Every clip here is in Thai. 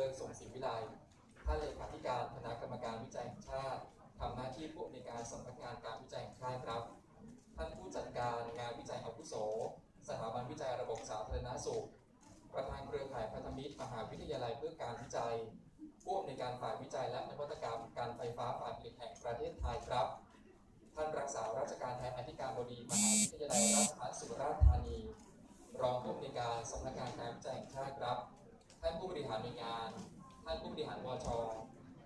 ริงส่งศรีวิไลท่านเลขาธิการคณะกรรมการวิจัยแห่งชาติทำหน้าที่ผู้อำนวยการสำนักงานการวิจัยแห่งชาติครับ ท่านผู้จัดการงานวิจัยอาวุโส สถาบันวิจัยระบบสาธารณสุข ประธานเครือข่ายพันธมิตรมหาวิทยาลัยเพื่อการวิจัยผู้อำนวยการฝ่ายวิจัยและนวัตกรรมการไฟฟ้าฝ่ายผลิตแห่งประเทศไทยครับ ท่านรักษาราชการแทนอธิการบดีมหาวิทยาลัยราชภัฏสุราษฎร์ธานี รองผู้อำนวยการสำนักงานการวิจัยแห่งชาติครับ ท่านผู้บริหารหน่วยงาน ท่านผู้บริหารวช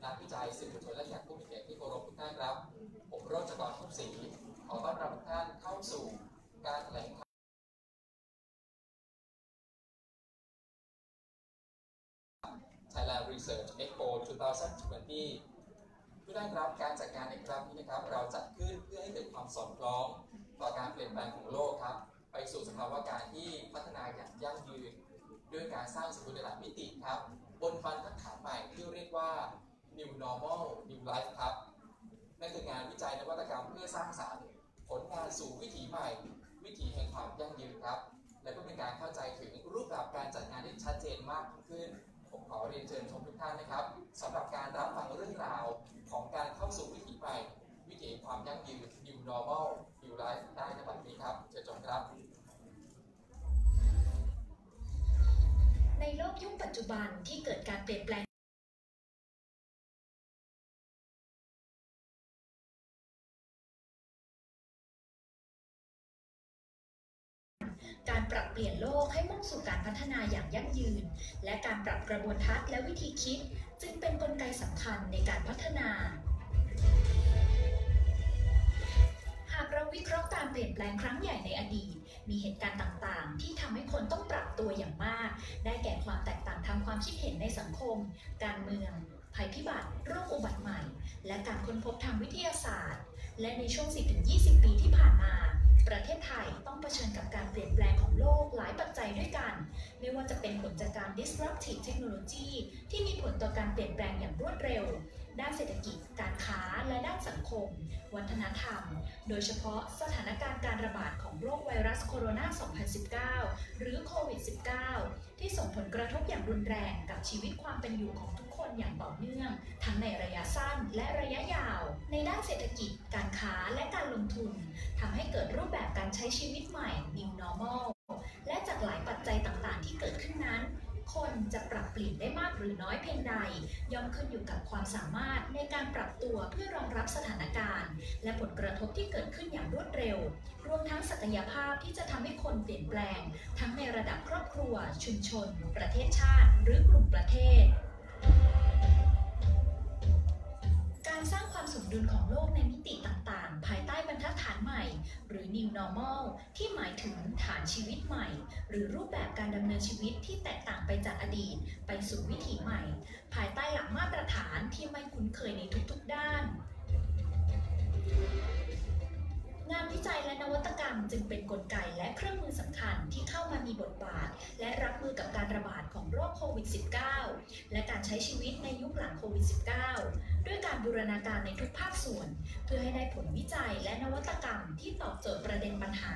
นักวิจัยสื่อมวลชนและแขกผู้มีเกียรติที่เคารพทุกท่านครับ ผมโรจกรทุกศรีขอต้อนรับทุกท่านเข้าสู่การแถลงข่าว Thailand Research Expo 2020ทุกท่านครับการจัดงานในครั้งนี้นะครับ เราจัดขึ้นเพื่อให้เกิดความสอดคล้อง ต่อการเปลี่ยนแปลงของโลกครับ ไปสู่สภาวะการที่พัฒนาอย่างยั่งยืน ด้วยการสร้างสมดุลในหลายมิติครับ บนบรรทัดฐานใหม่ที่เรียกว่า New Normal New Life ครับนั่นคืองานวิจัยนวัตกรรมเพื่อสร้างสรรค์ผลงานสู่วิถีใหม่ วิถีแห่งความยั่งยืนครับ และเพื่อเป็นการเข้าใจถึงรูปแบบการจัดงานที่ชัดเจนมากขึ้นผมขอเรียนเชิญชมทุกท่านนะครับสำหรับการรับฟังเรื่องราวของการเข้าสู่วิถีใหม่ วิถีความยั่งยืน New Normal New Life ได้ในบัดนี้ครับเชิญชมครับ ในโลกยุคปัจจุบันที่เกิดการเปลี่ยนแปลงการปรับเปลี่ยนโลกให้มุ่งสู่การพัฒนาอย่างยั่งยืน และการปรับกระบวนทัศน์และวิธีคิด จึงเป็นนกลไกสำคัญในการพัฒนา หากเราวิเคราะห์การเปลี่ยนแปลงครั้งใหญ่ในอดีต มีเหตุการณ์ต่างๆ ที่ทำให้คนต้องปรับตัวอย่างมาก ได้แก่ความแตกต่างทางความคิดเห็นในสังคม การเมือง ภัยพิบัติโรคอุบัติใหม่ และการค้นพบทางวิทยาศาสตร์ และในช่วง 10-20 ปีที่ผ่านมา ประเทศไทยต้องเผชิญกับการเปลี่ยนแปลงของโลกหลายปัจจัยด้วยกัน ไม่ว่าจะเป็นผลจากการ disruptive technology ที่มีผลต่อการเปลี่ยนแปลงอย่างรวดเร็ว ด้านเศรษฐกิจ การค้า และด้านสังคม วัฒนธรรม โดยเฉพาะสถานการณ์การระบาดของโรคไวรัสโคโรนา 2019 หรือโควิด -19 ที่ส่งผลกระทบอย่างรุนแรงกับชีวิตความเป็นอยู่ของทุกคนอย่างต่อเนื่อง ทั้งในระยะสั้นและระยะยาว ในด้านเศรษฐกิจ การค้า และการลงทุนทำให้เกิดรูปแบบการใช้ชีวิตใหม่ New Normal และจากหลายปัจจัยต่างๆ ที่เกิดขึ้นนั้น คนจะปรับเปลี่ยนได้มากหรือน้อยเพียงใด ย่อมขึ้นอยู่กับความสามารถในการปรับตัวเพื่อรองรับสถานการณ์ และผลกระทบที่เกิดขึ้นอย่างรวดเร็ว รวมทั้งศักยภาพที่จะทำให้คนเปลี่ยนแปลง ทั้งในระดับครอบครัว ชุมชน ประเทศชาติ หรือกลุ่มประเทศการสร้างความสมดุลของโลกในมิติต่างๆ หรือ New Normal ที่หมายถึงฐานชีวิตใหม่ หรือรูปแบบการดำเนินชีวิตที่แตกต่างไปจากอดีต ไปสู่วิถีใหม่ ภายใต้หลักมาตรฐานที่ไม่คุ้นเคยในทุกๆด้าน งานวิจัยและนวัตกรรมจึงเป็นนกลไกและเครื่อง บทบาท และรับมือกับการระบาดของโรคโควิด -19 และการใช้ชีวิตในยุคหลังโควิด -19 ด้วยการบูรณาการในทุกภาคส่วน เพื่อให้ได้ผลวิจัยและนวัตกรรมที่ตอบโจทย์ประเด็นปัญหา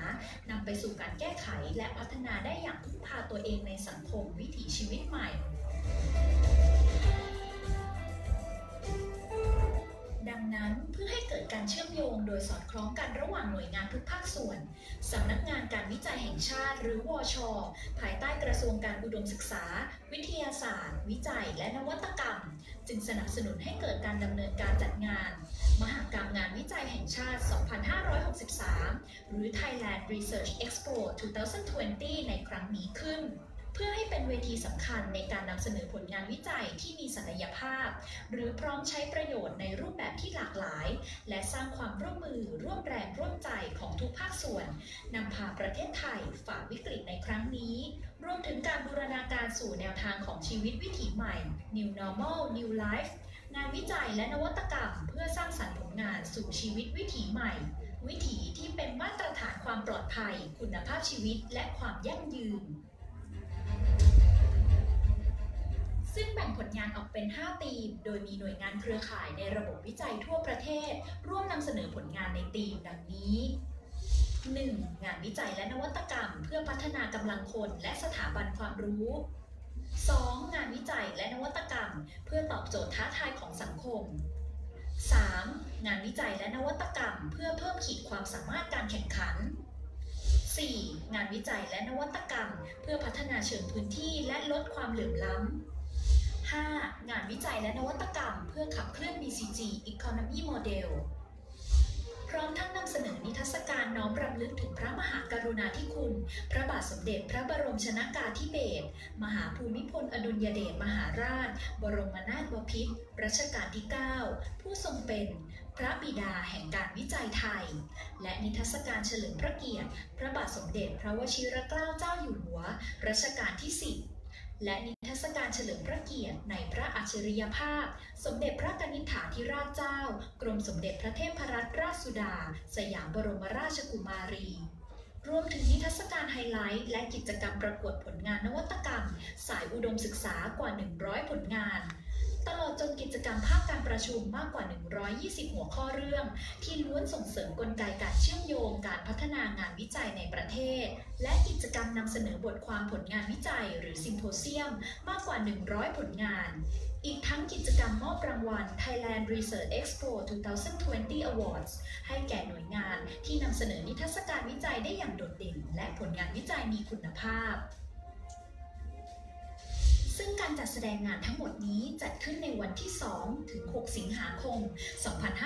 นำไปสู่การแก้ไขและพัฒนาได้อย่างพึ่งพาตัวเองในสังคมวิถีชีวิตใหม่ การเชื่อมโยงโดยสอดคล้องกันระหว่างหน่วยงานทุกภาคส่วน สำนักงานการวิจัยแห่งชาติ หรือวอชภายใต้กระทรวงการอุดมศึกษา วิทยาศาสตร์ วิจัย และนวัตกรรม จึงสนับสนุนให้เกิดการดำเนินการจัดงาน มหากรรมงานวิจัยแห่งชาติ 2563 หรือ Thailand Research Expo 2020 ในครั้งนี้ขึ้น เพื่อให้เป็นเวทีสำคัญในการนำเสนอผลงานวิจัยที่มีศักยภาพ หรือพร้อมใช้ประโยชน์ในรูปแบบที่หลากหลาย และสร้างความร่วมมือร่วมแรงร่วมใจของทุกภาคส่วนนำพาประเทศไทยฝ่าวิกฤตในครั้งนี้ รวมถึงการบูรณาการสู่แนวทางของชีวิตวิถีใหม่ New Normal New Life งานวิจัยและนวัตกรรม เพื่อสร้างสรรค์ผลงานสู่ชีวิตวิถีใหม่ วิถีที่เป็นมาตรฐานความปลอดภัย คุณภาพชีวิตและความยั่งยืน ซึ่งแบ่งผลงานออกเป็น5ธีม โดยมีหน่วยงานเครือข่ายในระบบวิจัยทั่วประเทศ ร่วมนำเสนอผลงานในธีมดังนี้ 1. งานวิจัยและนวัตกรรม เพื่อพัฒนากำลังคนและสถาบันความรู้ 2. งานวิจัยและนวัตกรรม เพื่อตอบโจทย์ท้าทายของสังคม 3. งานวิจัยและนวัตกรรม เพื่อเพิ่มขีดความสามารถการแข่งขัน 4. งานวิจัยและนวัตกรรม เพื่อพัฒนาเชิงพื้นที่และลดความเหลื่อมล้ำ 5. งานวิจัยและนวัตกรรม เพื่อขับเคลื่อน BCG Economy Model พร้อมทั้งนำเสนอนิทรรศการน้อมรำลึกถึงพระมหากรุณาธิคุณ พระบาทสมเด็จพระบรมชนากาธิเบศร มหาภูมิพลอดุลยเดชมหาราช บรมนาถบพิตรรัชกาลที่ 9 ผู้ทรงเป็น พระบิดาแห่งการวิจัยไทย และนิทรรศการเฉลิมพระเกียรติ พระบาทสมเด็จพระวชิรเกล้าเจ้าอยู่หัว รัชกาลที่ 10 และนิทรรศการเฉลิมพระเกียรติในพระอัจฉริยภาพ สมเด็จพระกนิษฐาธิราชเจ้า กรมสมเด็จพระเทพรัตนราชสุดา สยามบรมราชกุมารี รวมถึงนิทรรศการไฮไลท์ และกิจกรรมประกวดผลงานนวัตกรรม สายอุดมศึกษากว่า 100 ผลงาน ตลอดจนกิจกรรมภาคการประชุมมากกว่า 120 หัวข้อเรื่อง ที่ล้วนส่งเสริมกลไกการเชื่อมโยงการพัฒนางานวิจัยในประเทศ และกิจกรรมนำเสนอบทความผลงานวิจัยหรือซิมโพเซียมมากกว่า 100 ผลงาน อีกทั้งกิจกรรมมอบรางวัล Thailand Research Expo 2020 Awards ให้แก่หน่วยงานที่นำเสนอนิทรรศการวิจัยได้อย่างโดดเด่น และผลงานวิจัยมีคุณภาพ ซึ่งการจัดแสดงงานทั้งหมดนี้จัดขึ้นในวันที่ 2 ถึง 6 สิงหาคม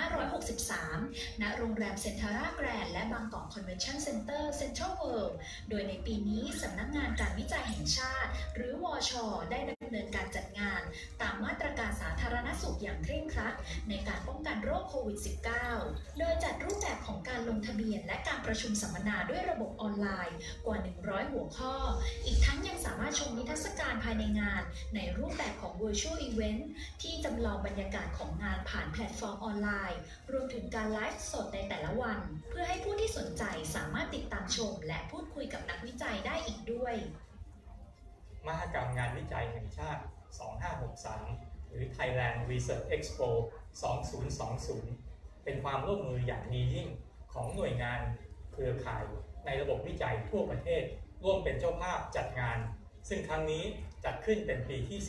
2563 ณ โรงแรมเซ็นทาร่าแกรนด์และบางกอกคอนเวนชั่นเซ็นเตอร์เซ็นทรัลเวิลด์โดยในปีนี้สำนักงานการวิจัยแห่งชาติ หรือวอชได้ดำเนินการจัดงาน ตามมาตรการสาธารณสุขอย่างเคร่งครัด ในการป้องกันโรคโควิด -19 โดยจัดรูปแบบของการลงทะเบียน และการประชุมสัมมนาด้วยระบบออนไลน์กว่า 100 หัวข้อ อีกทั้งยังสามารถชมนิทรรศการภายในงานในรูปแบบของ Virtual Event ที่จำลองบรรยากาศของงานผ่านแพลตฟอร์มออนไลน์ รวมถึงการไลฟ์สดในแต่ละวัน เพื่อให้ผู้ที่สนใจสามารถติดตามชม และพูดคุยกับนักวิจัยได้อีกด้วย มหกรรมงานวิจัยแห่งชาติ 2563 หรือ Thailand Research Expo 2020 เป็นความร่วมมืออย่างดียิ่งของหน่วยงานเครือข่ายในระบบวิจัยทั่วประเทศ ร่วมเป็นเจ้าภาพจัดงาน ซึ่งครั้งนี้จัดขึ้นเป็นปีที่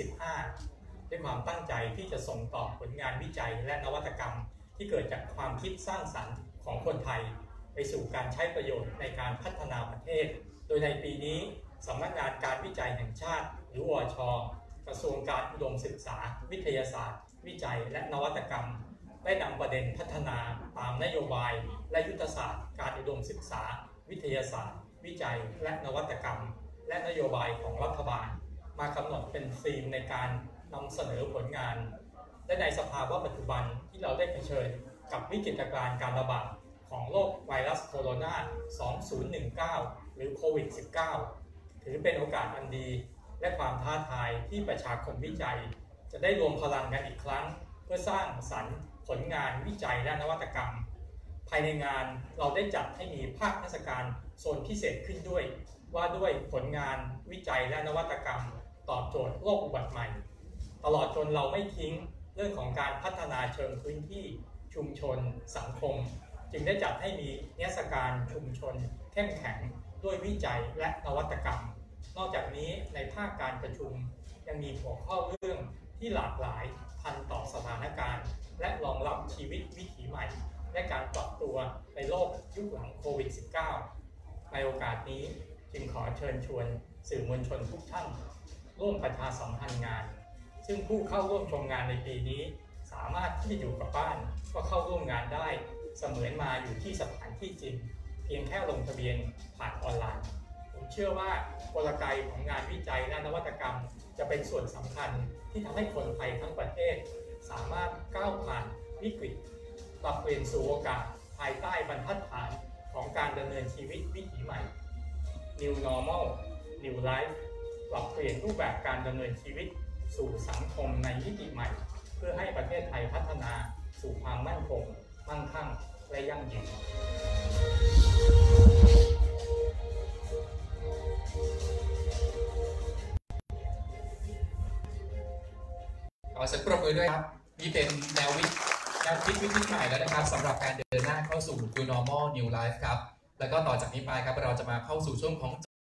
15 ด้วยความตั้งใจที่จะส่งต่อผลงานวิจัยและนวัตกรรม ที่เกิดจากความคิดสร้างสรรค์ของคนไทย ไปสู่การใช้ประโยชน์ในการพัฒนาประเทศ โดยในปีนี้สำนักงานการวิจัยแห่งชาติหรือวช กระทรวงการอุดมศึกษา วิทยาศาสตร์ วิจัยและนวัตกรรม ได้นำประเด็นพัฒนาตามนโยบาย และยุทธศาสตร์ การอุดมศึกษา วิทยาศาสตร์ วิจัยและนวัตกรรม และนโยบายของรัฐบาล มากำหนดเป็นธีมในการนำเสนอผลงาน และในสภาวะปัจจุบันที่เราได้เผชิญกับวิกฤตการณ์การระบาดของโรคไวรัสโคโรนา 2019 หรือโควิด -19 ถือเป็นโอกาสอันดี และความท้าทายที่ประชาคมวิจัย จะได้รวมพลังกันอีกครั้ง เพื่อสร้างสรรค์ผลงานวิจัยและนวัตกรรม ภายในงานเราได้จัดให้มีภาคเทศการโซนพิเศษขึ้นด้วย ว่าด้วยผลงานวิจัยและนวัตกรรม ตอบโจทย์โรคอุบัติใหม่ ตลอดจนเราไม่ทิ้งเรื่องของการพัฒนาเชิงพื้นที่ชุมชน สังคม จึงได้จัดให้มีเทศกาลชุมชนเข้มแข็งด้วยวิจัยและนวัตกรรม นอกจากนี้ในภาคการประชุมยังมีหัวข้อเรื่องที่หลากหลายทันต่อสถานการณ์ และรองรับชีวิตวิถีใหม่ และการปรับตัวในโลกยุคหลังโควิด -19 ในโอกาสนี้ จึงขอเชิญชวนสื่อมวลชนทุกท่านร่วมประชาสัมพันธ์งาน ซึ่งผู้เข้าร่วมชมงานในปีนี้ สามารถที่จะอยู่กับบ้าน ก็เข้าร่วมงานได้ เสมือนมาอยู่ที่สถานที่จริง เพียงแค่ลงทะเบียนผ่านออนไลน์ ผมเชื่อว่ากลไกของงานวิจัยและนวัตกรรม จะเป็นส่วนสำคัญที่ทำให้คนไทยทั้งประเทศ สามารถก้าวผ่านวิกฤตปรับเปลี่ยนสู่โอกาสภายใต้บรรทัดฐานของการดำเนินชีวิตวิถีใหม่ New Normal New Life ปรับเปลี่ยนรูปแบบการดำเนินชีวิตสู่สังคมในมิติใหม่ เพื่อให้ประเทศไทยพัฒนาสู่ความมั่นคง มั่งคั่ง และยั่งยืนขอเสียงปรบมือด้วยครับ นี่เป็นแนววิแนวคิดวิธีใหม่แล้วนะครับสำหรับการเดินหน้าเข้าสู่ New Normal New Life ครับ แล้วก็ต่อจากนี้ไปครับเราจะมาเข้าสู่ช่วงของ